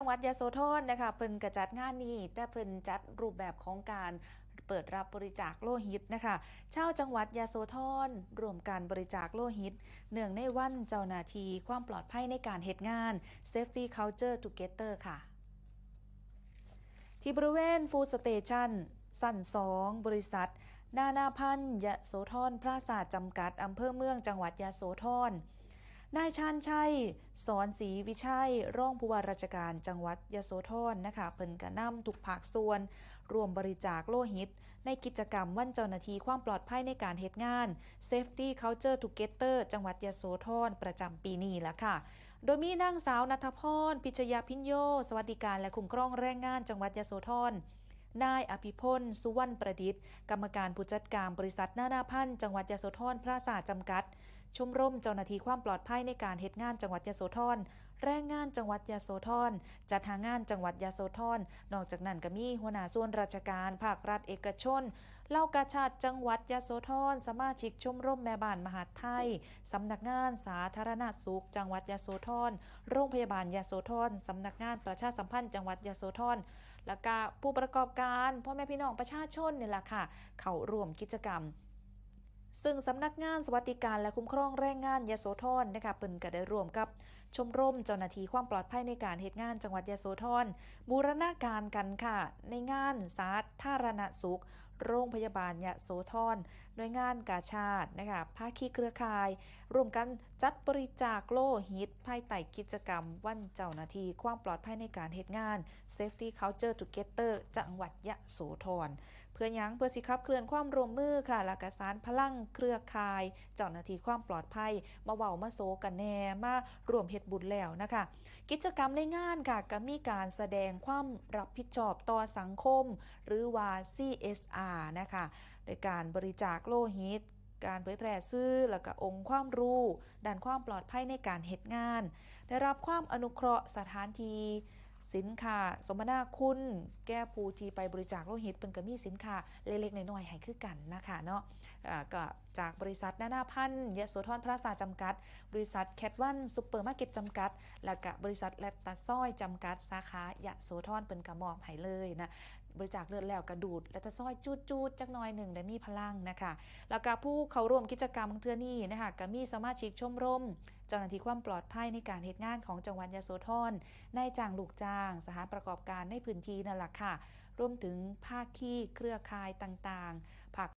จังหวัดยโสธรนะคะเพิ่นกระจัดงานนี้แต่เพิ่นจัดรูปแบบของการเปิดรับบริจาคโลหิตนะคะชาวจังหวัดยโสธรรวมการบริจาคโลหิต เนื่องในวันเจ้าหน้าที่ความปลอดภัยในการเหตุงาน Safety Culture Together ค่ะ ที่บริเวณฟูสเตชันสั่นสองบริษัท นานาพันธ์ยโสธรพระศาสตร์จำกัดอำเภอเมืองจังหวัดยโสธร นายชาญชัย สอนศรีวิชัยรองผู้ว่าราชการจังหวัดยโสธรนะคะเพิ่นกระนำทุกภาคส่วน รวมบริจาคโลหิต ในกิจกรรมวันเจ้าหน้าที่ความปลอดภัยในการเหตุงาน Safety Culture Together จังหวัดยโสธรประจำปีนี้ละค่ะ โดยมีนางสาวนัทพร พิชยาพิญโย สวัสดิการและคุ้มครองแรงงานจังหวัดยโสธรนายอภิพลสุวรรณประดิษฐ์ กรรมการผู้จัดการบริษัทนานาพันธ์จังหวัดยโสธรพระศาจำกัด ชมรมเจ้าหน้าที่ความปลอดภัยในการเหตุงานจังหวัดยโสธรแรงงานจังหวัดยโสธรจัดหางานจังหวัดยโสธรนอกจากนั้นก็มีหัวหน้าส่วนราชการภาครัฐเอกชนเล่ากาชาติจังหวัดยโสธรสมาชิกชมรมแม่บ้านมหาดไทยสำนักงานสาธารณสุข จังหวัดยโสธรโรงพยาบาลยโสธรสำนักงานประชาสัมพันธ์จังหวัดยโสธรแล้วก็ผู้ประกอบการพ่อแม่พี่น้องประชาชนนี่แหละค่ะ เข้าร่วมกิจกรรม ซึ่งสำนักงานสวัสดิการและคุ้มครองแรงงานยโสธรนะคะเปิ่นก็ได้ร่วมกับชมรมเจ้าหน้าที่ความปลอดภัยในการเหตุงานจังหวัดยโสธรบูรณาการกันค่ะ ในงานสาธารณสุข โรงพยาบาลยโสธรหน่วยงานกาชาตินะคะภาคีเครือข่ายร่วมกันจัดบริจาคโลหิตภายใต้กิจกรรม วันเจ้าหน้าที่ความปลอดภัยในการเหตุงาน Safety Culture Together จังหวัดยะโสธรเพื่อยังเพื่อสิครับเคลื่อนความร่วมมือค่ะและกสารพลังเครือข่าย เจ้าหน้าที่ความปลอดภัย มาเว้ามาโซกันแน่มารวมเฮ็ดบุญแล้วนะคะ กิจกรรมในงานค่ะก็มีการแสดงความรับผิดชอบต่อสังคม หรือว่า CSR นะคะโดยการบริจาคโลหิต การเผยแพร่ซื่อแล้วก็องค์ความรู้ด้านความปลอดภัยในการเหตุงาน ได้รับความอนุเคราะห์สถานที่สินค้าสมนาคุณ แก้ผู้ที่ไปบริจาคโลหิตเป็นก็มีสินค้าเล็กๆน้อยๆให้คือกันนะคะเนาะก็จากบริษัทนานาพันธ์ยโสธรพระศาจำกัด บริษัทแคทวันซูเปอร์มาร์เก็ตจำกัด และก็บริษัทแลตตาซ้อยจำกัดสาขายโสธรเป็นกระมอบให้เลยนะ บริจาคเลือดแล้วกระดูด และตะซอยจูดจูดๆจักหน่อยหนึ่งได้มีพลังนะคะ แล้วก็ผู้เข้าร่วมกิจกรรมเทื่อนี้นะคะก็มีสมาชิกชมรม เจ้าหน้าที่ความปลอดภัยในการเหตุงานของจังหวัดยโสธรนายจ้างลูกจ้างสถานประกอบการในพื้นที่นั่นแหละค่ะ รวมถึงภาคขี้เครือข่ายต่างๆผัก